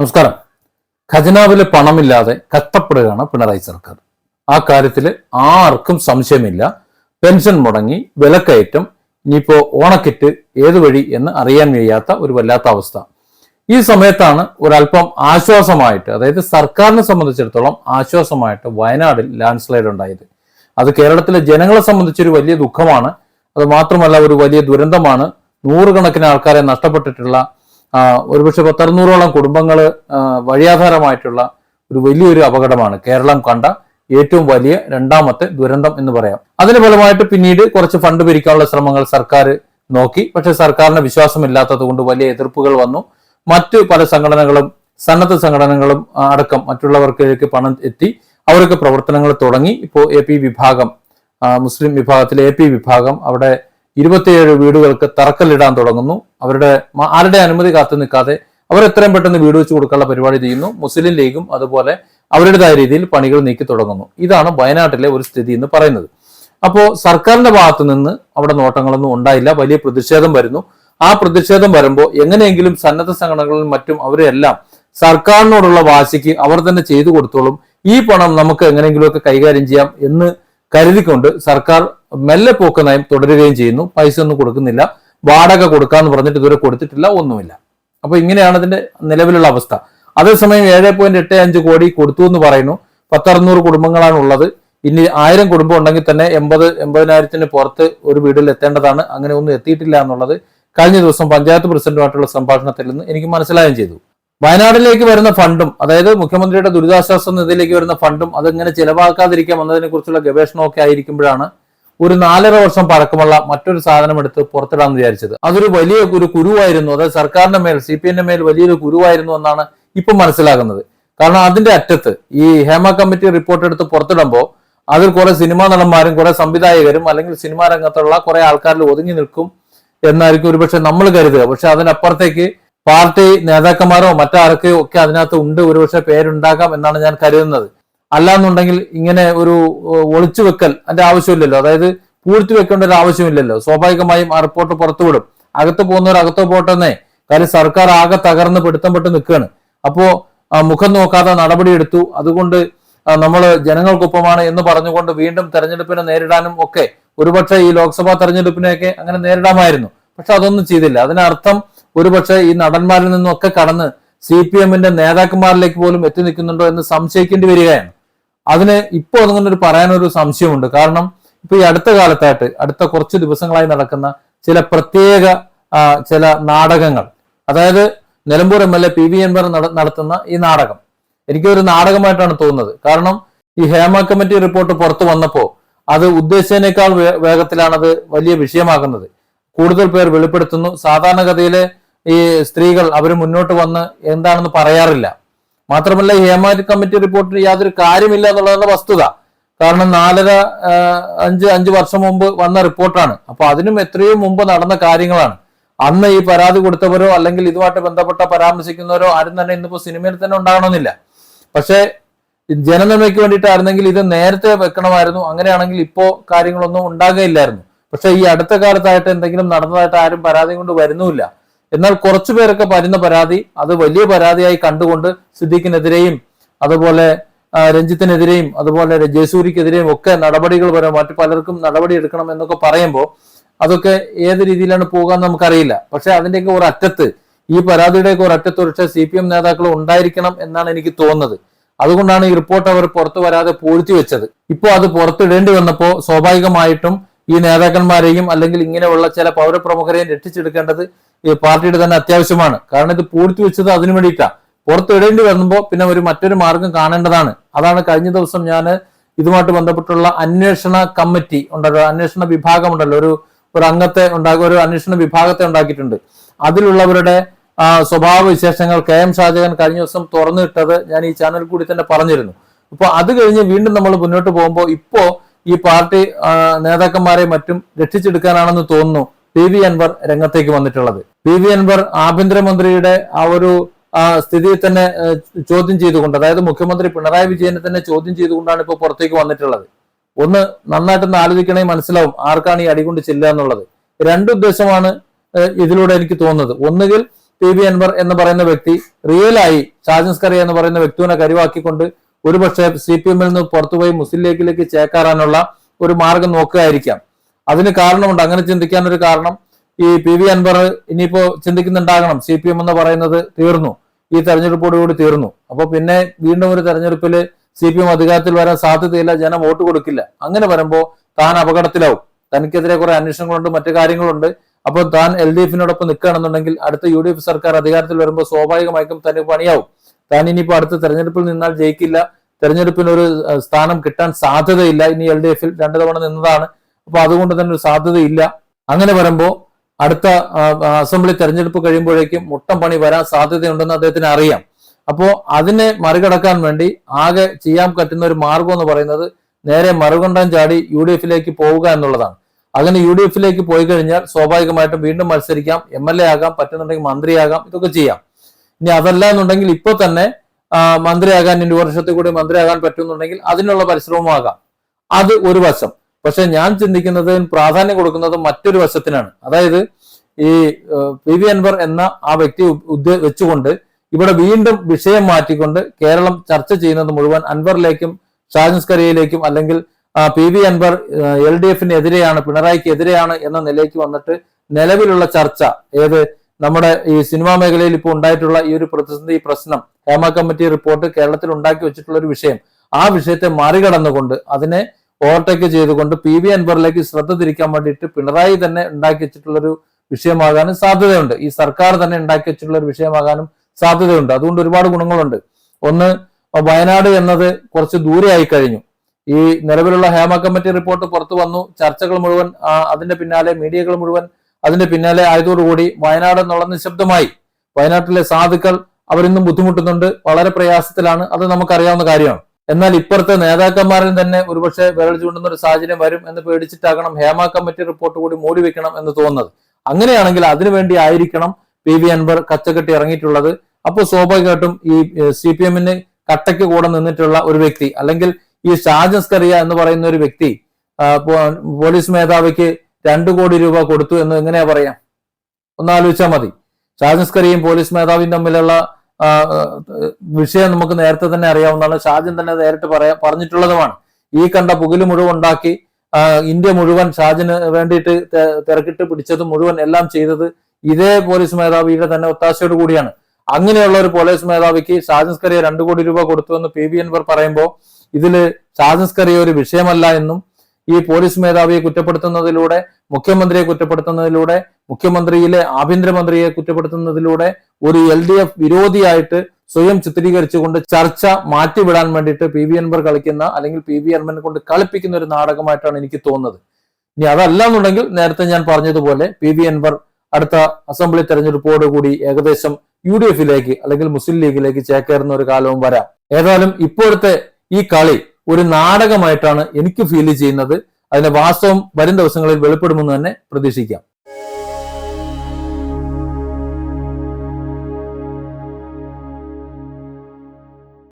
നമസ്കാരം. ഖജനാവിലെ പണമില്ലാതെ കഷ്ടപ്പെടുകയാണ് പിണറായി സർക്കാർ. ആ കാര്യത്തിൽ ആർക്കും സംശയമില്ല. പെൻഷൻ മുടങ്ങി വിലക്കയറ്റം ഇനിയിപ്പോ ഓണക്കിറ്റ് ഏത് വഴി എന്ന് അറിയാൻ വയ്യാത്ത ഒരു വല്ലാത്ത അവസ്ഥ. ഈ സമയത്താണ് ഒരല്പം ആശ്വാസമായിട്ട് അതായത് സർക്കാരിനെ സംബന്ധിച്ചിടത്തോളം ആശ്വാസമായിട്ട് വയനാടിൽ ലാൻഡ് സ്ലൈഡ് ഉണ്ടായത്. അത് കേരളത്തിലെ ജനങ്ങളെ സംബന്ധിച്ചൊരു വലിയ ദുഃഖമാണ്. അത് മാത്രമല്ല ഒരു വലിയ ദുരന്തമാണ്. നൂറുകണക്കിന് ആൾക്കാരെ നഷ്ടപ്പെട്ടിട്ടുള്ള ഒരുപക്ഷെ പത്തറുന്നൂറോളം കുടുംബങ്ങൾ വഴിയാധാരമായിട്ടുള്ള ഒരു വലിയൊരു അപകടമാണ് കേരളം കണ്ട ഏറ്റവും വലിയ രണ്ടാമത്തെ ദുരന്തം എന്ന് പറയാം. അതിന് ഫലമായിട്ട് പിന്നീട് കുറച്ച് ഫണ്ട് പിരിക്കാനുള്ള ശ്രമങ്ങൾ സർക്കാർ നോക്കി. പക്ഷെ സർക്കാരിന് വിശ്വാസമില്ലാത്തത് കൊണ്ട് വലിയ എതിർപ്പുകൾ വന്നു. മറ്റ് പല സംഘടനകളും സന്നദ്ധ സംഘടനകളും അടക്കം മറ്റുള്ളവർക്കിലേക്ക് പണം എത്തി. അവരൊക്കെ പ്രവർത്തനങ്ങൾ തുടങ്ങി. ഇപ്പോൾ എ വിഭാഗം മുസ്ലിം വിഭാഗത്തിലെ എ വിഭാഗം അവിടെ ഇരുപത്തിയേഴ് വീടുകൾക്ക് തറക്കല്ലിടാൻ തുടങ്ങുന്നു. അവരുടെ ആരുടെ അനുമതി കാത്തു നിൽക്കാതെ അവർ എത്രയും പെട്ടെന്ന് വീട് വെച്ച് കൊടുക്കാനുള്ള പരിപാടി ചെയ്യുന്നു. മുസ്ലിം ലീഗും അതുപോലെ അവരുടേതായ രീതിയിൽ പണികൾ നീക്കി തുടങ്ങുന്നു. ഇതാണ് വയനാട്ടിലെ ഒരു സ്ഥിതി എന്ന് പറയുന്നത്. അപ്പോൾ സർക്കാരിന്റെ ഭാഗത്തു നിന്ന് അവിടെ നോട്ടങ്ങളൊന്നും ഉണ്ടായില്ല. വലിയ പ്രതിഷേധം വരുന്നു. ആ പ്രതിഷേധം വരുമ്പോൾ എങ്ങനെയെങ്കിലും സന്നദ്ധ സംഘടനകളിലും മറ്റും അവരെല്ലാം സർക്കാരിനോടുള്ള വാശിക്ക് അവർ തന്നെ ചെയ്തു കൊടുത്തോളും. ഈ പണം നമുക്ക് എങ്ങനെയെങ്കിലുമൊക്കെ കൈകാര്യം ചെയ്യാം എന്ന് കരുതിക്കൊണ്ട് സർക്കാർ മെല്ലെ പോക്ക് നയം തുടരുകയും ചെയ്യുന്നു. പൈസ ഒന്നും കൊടുക്കുന്നില്ല. വാടക കൊടുക്കാന്ന് പറഞ്ഞിട്ട് ഇതുവരെ കൊടുത്തിട്ടില്ല ഒന്നുമില്ല. അപ്പൊ ഇങ്ങനെയാണ് അതിന്റെ നിലവിലുള്ള അവസ്ഥ. അതേസമയം ഏഴ് പോയിന്റ് എട്ട് അഞ്ച് കോടി കൊടുത്തു എന്ന് പറയുന്നു. പത്തറുന്നൂറ് കുടുംബങ്ങളാണ് ഉള്ളത്. ഇനി ആയിരം കുടുംബം ഉണ്ടെങ്കിൽ തന്നെ എൺപത് എൺപതിനായിരത്തിന് പുറത്ത് ഒരു വീടിൽ എത്തേണ്ടതാണ്. അങ്ങനെ ഒന്നും എത്തിയിട്ടില്ല എന്നുള്ളത് കഴിഞ്ഞ ദിവസം പഞ്ചായത്ത് പ്രസിഡന്റുമായിട്ടുള്ള സംഭാഷണത്തിൽ നിന്ന് എനിക്ക് മനസ്സിലാകുകയും ചെയ്തു. വയനാടിലേക്ക് വരുന്ന ഫണ്ടും അതായത് മുഖ്യമന്ത്രിയുടെ ദുരിതാശ്വാസ നിധിയിലേക്ക് വരുന്ന ഫണ്ടും അതെങ്ങനെ ചിലവാക്കാതിരിക്കാം എന്നതിനെ കുറിച്ചുള്ള ഗവേഷണമൊക്കെ ആയിരിക്കുമ്പോഴാണ് ഒരു നാലര വർഷം പഴക്കമുള്ള മറ്റൊരു സാധനം എടുത്ത് പുറത്തിടാന്ന് വിചാരിച്ചത്. അതൊരു വലിയ ഒരു കുരുവായിരുന്നു. അതായത് സർക്കാരിന്റെ മേൽ സി പി എന്റെ മേൽ വലിയൊരു കുരുവായിരുന്നു എന്നാണ് ഇപ്പം മനസ്സിലാകുന്നത്. കാരണം അതിന്റെ അറ്റത്ത് ഈ ഹേമ കമ്മിറ്റി റിപ്പോർട്ട് എടുത്ത് പുറത്തിടുമ്പോൾ അതിൽ കുറെ സിനിമാ നടന്മാരും കുറെ സംവിധായകരും അല്ലെങ്കിൽ സിനിമാ രംഗത്തുള്ള കുറെ ആൾക്കാരിൽ ഒതുങ്ങി നിൽക്കും എന്നായിരിക്കും ഒരുപക്ഷെ നമ്മൾ കരുതുക. പക്ഷെ അതിനപ്പുറത്തേക്ക് പാർട്ടി നേതാക്കന്മാരോ മറ്റാർക്കോ ഒക്കെ അതിനകത്ത് ഉണ്ട്. ഒരുപക്ഷെ പേരുണ്ടാകാം എന്നാണ് ഞാൻ കരുതുന്നത്. അല്ലാന്നുണ്ടെങ്കിൽ ഇങ്ങനെ ഒരു ഒളിച്ചു വെക്കൽ അതിന്റെ ആവശ്യമില്ലല്ലോ. അതായത് പൂഴ്ത്തി വെക്കേണ്ട ഒരു ആവശ്യമില്ലല്ലോ. സ്വാഭാവികമായും ആ റിപ്പോർട്ട് പുറത്തുവിടും. അകത്ത് പോകുന്നവർ അകത്ത് പോട്ടെന്നേ കാര്യം സർക്കാർ ആകെ തകർന്ന് പിടുത്തം പെട്ട് നിൽക്കുകയാണ്. അപ്പോ മുഖം നോക്കാതെ നടപടിയെടുത്തു അതുകൊണ്ട് നമ്മൾ ജനങ്ങൾക്കൊപ്പമാണ് എന്ന് പറഞ്ഞുകൊണ്ട് വീണ്ടും തെരഞ്ഞെടുപ്പിനെ നേരിടാനും ഒക്കെ ഒരുപക്ഷെ ഈ ലോക്സഭാ തെരഞ്ഞെടുപ്പിനെയൊക്കെ അങ്ങനെ നേരിടാമായിരുന്നു. പക്ഷെ അതൊന്നും ചെയ്തില്ല. അതിനർത്ഥം ഒരുപക്ഷെ ഈ നടന്മാരിൽ നിന്നൊക്കെ കടന്ന് സി പി എമ്മിന്റെ നേതാക്കന്മാരിലേക്ക് പോലും എത്തി നിൽക്കുന്നുണ്ടോ എന്ന് സംശയിക്കേണ്ടി വരികയാണ്. അതിന് ഇപ്പോൾ അങ്ങനെ ഒരു പറയാനൊരു സംശയമുണ്ട്. കാരണം ഇപ്പൊ ഈ അടുത്ത കാലത്തായിട്ട് അടുത്ത കുറച്ച് ദിവസങ്ങളായി നടക്കുന്ന ചില പ്രത്യേക ചില നാടകങ്ങൾ. അതായത് Nilambur M L A P V N നട- നടത്തുന്ന ഈ നാടകം. എനിക്കൊരു നാടകമായിട്ടാണ് തോന്നുന്നത്. കാരണം ഈ ഹേമ കമ്മിറ്റി റിപ്പോർട്ട് പുറത്തു വന്നപ്പോൾ അത് ഉദ്ദേശിച്ചതിനേക്കാൾ വേഗത്തിലാണത് വലിയ വിഷയമാകുന്നത്. കൂടുതൽ പേർ വെളിപ്പെടുത്തുന്നു. സാധാരണഗതിയിലെ ഈ സ്ത്രീകൾ അവർ മുന്നോട്ട് വന്ന് എന്താണെന്ന് പറയാറില്ല. മാത്രമല്ല ഈ ഹേമ കമ്മിറ്റി റിപ്പോർട്ടിന് യാതൊരു കാര്യമില്ല എന്നുള്ളതാണ് വസ്തുത. കാരണം നാലര അഞ്ച് അഞ്ച് വർഷം മുമ്പ് വന്ന റിപ്പോർട്ടാണ് അപ്പൊ അതിനും എത്രയോ മുമ്പ് നടന്ന കാര്യങ്ങളാണ്. അന്ന് ഈ പരാതി കൊടുത്തവരോ അല്ലെങ്കിൽ ഇതുമായിട്ട് ബന്ധപ്പെട്ട പരാമർശിക്കുന്നവരോ ആരും തന്നെ ഇന്നിപ്പോ സിനിമയിൽ തന്നെ ഉണ്ടാകണമെന്നില്ല. പക്ഷേ ജനനന്മയ്ക്ക് വേണ്ടിയിട്ടായിരുന്നെങ്കിൽ ഇത് നേരത്തെ വെക്കണമായിരുന്നു. അങ്ങനെയാണെങ്കിൽ ഇപ്പോ കാര്യങ്ങളൊന്നും ഉണ്ടാകുകയില്ലായിരുന്നു. പക്ഷെ ഈ അടുത്ത കാലത്തായിട്ട് എന്തെങ്കിലും നടന്നതായിട്ട് ആരും പരാതി കൊണ്ട് വരുന്നുമില്ല. എന്നാൽ കുറച്ചു പേരൊക്കെ വരുന്ന പരാതി അത് വലിയ പരാതിയായി കണ്ടുകൊണ്ട് സിദ്ദീഖിനെതിരെയും അതുപോലെ രഞ്ജിത്തിനെതിരെയും അതുപോലെ ജയസൂരിക്കെതിരെയും ഒക്കെ നടപടികൾ വരാം മറ്റു പലർക്കും നടപടി എടുക്കണം എന്നൊക്കെ പറയുമ്പോൾ അതൊക്കെ ഏത് രീതിയിലാണ് പോകാന്ന് നമുക്കറിയില്ല. പക്ഷെ അതിന്റെയൊക്കെ ഒരു അറ്റത്ത് ഈ പരാതിയുടെയൊക്കെ ഒരു അറ്റത്ത് ഒരു സി പി എം നേതാക്കൾ ഉണ്ടായിരിക്കണം എന്നാണ് എനിക്ക് തോന്നുന്നത്. അതുകൊണ്ടാണ് ഈ റിപ്പോർട്ട് അവർ പുറത്തു വരാതെ പൂഴ്ത്തി വെച്ചത്. ഇപ്പോൾ അത് പുറത്തിടേണ്ടി വന്നപ്പോൾ സ്വാഭാവികമായിട്ടും ഈ നേതാക്കന്മാരെയും അല്ലെങ്കിൽ ഇങ്ങനെയുള്ള ചില പൗരപ്രമുഖരെയും രക്ഷിച്ചെടുക്കേണ്ടത് ഈ പാർട്ടിയുടെ തന്നെ അത്യാവശ്യമാണ്. കാരണം ഇത് പൂഴ്ത്തി വെച്ചത് അതിനു വേണ്ടിയിട്ടാണ് പുറത്തിടേണ്ടി വരുമ്പോൾ പിന്നെ ഒരു മറ്റൊരു മാർഗം കാണേണ്ടതാണ്. അതാണ് കഴിഞ്ഞ ദിവസം ഞാൻ ഇതുമായിട്ട് ബന്ധപ്പെട്ടുള്ള അന്വേഷണ കമ്മിറ്റി ഉണ്ടല്ലോ അന്വേഷണ വിഭാഗം ഉണ്ടല്ലോ ഒരു ഒരു അംഗത്തെ ഉണ്ടാക്കുക ഒരു അന്വേഷണ വിഭാഗത്തെ ഉണ്ടാക്കിയിട്ടുണ്ട്. അതിലുള്ളവരുടെ സ്വഭാവ വിശേഷങ്ങൾ കെ എം ഷാജകൻ കഴിഞ്ഞ ദിവസം തുറന്നിട്ടത് ഞാൻ ഈ ചാനൽ കൂടി തന്നെ പറഞ്ഞിരുന്നു. ഇപ്പോൾ അത് കഴിഞ്ഞ് വീണ്ടും നമ്മൾ മുന്നോട്ട് പോകുമ്പോൾ ഇപ്പോ ഈ പാർട്ടി നേതാക്കന്മാരെ മറ്റും രക്ഷിച്ചെടുക്കാനാണെന്ന് തോന്നുന്നു. പി വി അൻവർ രംഗത്തേക്ക് വന്നിട്ടുള്ളത്. പി വി അൻവർ ആഭ്യന്തരമന്ത്രിയുടെ ആ ഒരു സ്ഥിതിയെ തന്നെ ചോദ്യം ചെയ്തുകൊണ്ട് അതായത് മുഖ്യമന്ത്രി പിണറായി വിജയനെ തന്നെ ചോദ്യം ചെയ്തുകൊണ്ടാണ് ഇപ്പോൾ പുറത്തേക്ക് വന്നിട്ടുള്ളത്. ഒന്ന് നന്നായിട്ടൊന്ന് ആലോചിക്കണേ മനസ്സിലാവും ആർക്കാണ് ഈ അടികൊണ്ട് ചെല്ലുക എന്നുള്ളത്. രണ്ട് ഉദ്ദേശമാണ് ഇതിലൂടെ എനിക്ക് തോന്നുന്നത്. ഒന്നുകിൽ പി വി അൻവർ എന്ന് പറയുന്ന വ്യക്തി റിയലായി ഷാജൻസ്കറി എന്ന് പറയുന്ന വ്യക്തിനെ കരുവാക്കിക്കൊണ്ട് ഒരുപക്ഷെ സി പി എമ്മിൽ നിന്ന് പുറത്തുപോയി മുസ്ലിം ലീഗിലേക്ക് ചേക്കാറാനുള്ള ഒരു മാർഗം നോക്കുകയായിരിക്കാം. അതിന് കാരണമുണ്ട്. അങ്ങനെ ചിന്തിക്കാൻ ഒരു കാരണം ഈ പി വി അൻവർ ഇനിയിപ്പോ ചിന്തിക്കുന്നുണ്ടാകണം. സി പി എം എന്ന് പറയുന്നത് തീർന്നു. ഈ തെരഞ്ഞെടുപ്പോടുകൂടി തീർന്നു. അപ്പൊ പിന്നെ വീണ്ടും ഒരു തെരഞ്ഞെടുപ്പിൽ സി പി എം അധികാരത്തിൽ വരാൻ സാധ്യതയില്ല. ജനം വോട്ട് കൊടുക്കില്ല. അങ്ങനെ വരുമ്പോ താൻ അപകടത്തിലാവും. തനിക്കെതിരെ കുറെ അന്വേഷണങ്ങളുണ്ട് മറ്റു കാര്യങ്ങളുണ്ട്. അപ്പോൾ താൻ എൽ ഡി എഫിനോടൊപ്പം നിൽക്കുകയാണെന്നുണ്ടെങ്കിൽ അടുത്ത യു ഡി എഫ് സർക്കാർ അധികാരത്തിൽ വരുമ്പോൾ സ്വാഭാവികമായിട്ടും തന്നെ പണിയാവും. താൻ ഇനിയിപ്പോ അടുത്ത തെരഞ്ഞെടുപ്പിൽ നിന്നാൽ ജയിക്കില്ല. തെരഞ്ഞെടുപ്പിന് ഒരു സ്ഥാനം കിട്ടാൻ സാധ്യതയില്ല. ഇനി എൽ ഡി എഫിൽ രണ്ടു തവണ നിന്നതാണ്. അപ്പൊ അതുകൊണ്ട് തന്നെ ഒരു സാധ്യതയില്ല. അങ്ങനെ വരുമ്പോ അടുത്ത അസംബ്ലി തെരഞ്ഞെടുപ്പ് കഴിയുമ്പോഴേക്കും മുട്ടം പണി വരാൻ സാധ്യതയുണ്ടെന്ന് അദ്ദേഹത്തിന് അറിയാം. അപ്പോ അതിനെ മറികടക്കാൻ വേണ്ടി ആകെ ചെയ്യാൻ പറ്റുന്ന ഒരു മാർഗം എന്ന് പറയുന്നത് നേരെ മറുകണ്ടം ചാടി യു ഡി എഫിലേക്ക് പോവുക എന്നുള്ളതാണ്. അങ്ങനെ യു ഡി എഫിലേക്ക് പോയി കഴിഞ്ഞാൽ സ്വാഭാവികമായിട്ടും വീണ്ടും മത്സരിക്കാം എം എൽ എ ആകാം പറ്റുന്നുണ്ടെങ്കിൽ മന്ത്രിയാകാം ഇതൊക്കെ ചെയ്യാം. ഇനി അതല്ല എന്നുണ്ടെങ്കിൽ ഇപ്പൊ തന്നെ മന്ത്രിയാകാൻ ഒരു വർഷത്തിൽ കൂടി മന്ത്രിയാകാൻ പറ്റുന്നുണ്ടെങ്കിൽ അതിനുള്ള പരിശ്രമമാകാം. അത് ഒരു വശം. പക്ഷെ ഞാൻ ചിന്തിക്കുന്നത് പ്രാധാന്യം കൊടുക്കുന്നത് മറ്റൊരു വശത്തിനാണ്. അതായത് ഈ പി വി അൻവർ എന്ന ആ വ്യക്തി വെച്ചുകൊണ്ട് ഇവിടെ വീണ്ടും വിഷയം മാറ്റിക്കൊണ്ട് കേരളം ചർച്ച ചെയ്യുന്നത് മുഴുവൻ അൻവറിലേക്കും ഷാജൻസ്കറിയയിലേക്കും അല്ലെങ്കിൽ P V Anvar L D എഫിനെതിരെയാണ് പിണറായിക്ക് എതിരെയാണ് എന്ന നിലയ്ക്ക് വന്നിട്ട് നിലവിലുള്ള ചർച്ച ഏത് നമ്മുടെ ഈ സിനിമാ മേഖലയിൽ ഇപ്പോൾ ഉണ്ടായിട്ടുള്ള ഈ ഒരു പ്രതിസന്ധി പ്രശ്നം ഹേമ കമ്മിറ്റി റിപ്പോർട്ട് കേരളത്തിൽ ഉണ്ടാക്കി വെച്ചിട്ടുള്ള ഒരു വിഷയം ആ വിഷയത്തെ മറികടന്നുകൊണ്ട് അതിനെ ഓവർടേക്ക് ചെയ്തുകൊണ്ട് പി വി അൻവറിലേക്ക് ശ്രദ്ധ തിരിക്കാൻ വേണ്ടിയിട്ട് പിണറായി തന്നെ ഉണ്ടാക്കി വെച്ചിട്ടുള്ളൊരു വിഷയമാകാനും സാധ്യതയുണ്ട്. ഈ സർക്കാർ തന്നെ ഉണ്ടാക്കി വെച്ചിട്ടുള്ള ഒരു വിഷയമാകാനും സാധ്യതയുണ്ട്. അതുകൊണ്ട് ഒരുപാട് ഗുണങ്ങളുണ്ട്. ഒന്ന് വയനാട് എന്നത് കുറച്ച് ദൂരെ ആയി കഴിഞ്ഞു. ഈ നിലവിലുള്ള ഹേമ കമ്മിറ്റി റിപ്പോർട്ട് പുറത്തു വന്നു. ചർച്ചകൾ മുഴുവൻ അതിന്റെ പിന്നാലെ മീഡിയകൾ മുഴുവൻ അതിന്റെ പിന്നാലെ ആയതോടുകൂടി വയനാട് എന്നുള്ള നിശബ്ദമായി. വയനാട്ടിലെ സാധുക്കൾ അവരിന്നും ബുദ്ധിമുട്ടുന്നുണ്ട്. വളരെ പ്രയാസത്തിലാണ്. അത് നമുക്കറിയാവുന്ന കാര്യമാണ്. എന്നാൽ ഇപ്പുറത്തെ നേതാക്കന്മാരിൽ തന്നെ ഒരുപക്ഷെ വിരൽ ചൂണ്ടുന്ന ഒരു സാഹചര്യം വരും എന്ന് പേടിച്ചിട്ടാകണം ഹേമ കമ്മിറ്റി റിപ്പോർട്ട് കൂടി മൂടി വെക്കണം എന്ന് തോന്നുന്നത്. അങ്ങനെയാണെങ്കിൽ അതിനുവേണ്ടി ആയിരിക്കണം പി വി അൻവർ കച്ചകെട്ടി ഇറങ്ങിയിട്ടുള്ളത്. അപ്പോൾ സ്വാഭാവികമായിട്ടും ഈ സി പി എമ്മിന് കട്ടയ്ക്ക് കൂടെ നിന്നിട്ടുള്ള ഒരു വ്യക്തി അല്ലെങ്കിൽ ഈ ഷാജൻസ്കറിയ എന്ന് പറയുന്ന ഒരു വ്യക്തി പോലീസ് മേധാവിക്ക് രണ്ടു കോടി രൂപ കൊടുത്തു എന്ന് എങ്ങനെയാ പറയാം? ഒന്ന് ആലോചിച്ചാൽ മതി ഷാജൻസ്കറിയും പോലീസ് മേധാവിയും തമ്മിലുള്ള വിഷയം നമുക്ക് നേരത്തെ തന്നെ അറിയാവുന്നതാണ്. ഷാജൻ തന്നെ നേരിട്ട് പറയാ പറഞ്ഞിട്ടുള്ളതുമാണ്. ഈ കണ്ട പുകിൽ മുഴുവൻ ഉണ്ടാക്കി ഇന്ത്യ മുഴുവൻ ഷാജിന് വേണ്ടിയിട്ട് തിരക്കിട്ട് പിടിച്ചത് മുഴുവൻ എല്ലാം ചെയ്തത് ഇതേ പോലീസ് മേധാവിയുടെ തന്നെ ഒത്താശയോട് കൂടിയാണ്. അങ്ങനെയുള്ള ഒരു പോലീസ് മേധാവിക്ക് ഷാജൻസ്കറിയെ രണ്ടു കോടി രൂപ കൊടുത്തു എന്ന് പി വി അൻവർ പറയുമ്പോൾ ഇതിൽ ഷാജൻസ്കറിയ ഒരു വിഷയമല്ല എന്നും ഈ പോലീസ് മേധാവിയെ കുറ്റപ്പെടുത്തുന്നതിലൂടെ മുഖ്യമന്ത്രിയെ കുറ്റപ്പെടുത്തുന്നതിലൂടെ മുഖ്യമന്ത്രിയിലെ ആഭ്യന്തരമന്ത്രിയെ കുറ്റപ്പെടുത്തുന്നതിലൂടെ ഒരു എൽ ഡി എഫ് വിരോധിയായിട്ട് സ്വയം ചിത്രീകരിച്ചുകൊണ്ട് ചർച്ച മാറ്റിവിടാൻ വേണ്ടിയിട്ട് പി വി അൻവർ കളിക്കുന്ന അല്ലെങ്കിൽ പി വി അൻവറിനെ കൊണ്ട് കളിപ്പിക്കുന്ന ഒരു നാടകമായിട്ടാണ് എനിക്ക് തോന്നുന്നത്. ഇനി അതല്ല എന്നുണ്ടെങ്കിൽ നേരത്തെ ഞാൻ പറഞ്ഞതുപോലെ പി വി അൻവർ അടുത്ത അസംബ്ലി തെരഞ്ഞെടുപ്പോടുകൂടി ഏകദേശം യു ഡി എഫിലേക്ക് അല്ലെങ്കിൽ മുസ്ലിം ലീഗിലേക്ക് ചേക്കേറുന്ന ഒരു കാലവും വരാം. ഏതായാലും ഇപ്പോഴത്തെ ഈ കളി ഒരു നാടകമായിട്ടാണ് എനിക്ക് ഫീൽ ചെയ്യുന്നത്. അതിന്റെ വാസ്തവം വരും ദിവസങ്ങളിൽ വെളിപ്പെടുമെന്ന് തന്നെ പ്രതീക്ഷിക്കാം.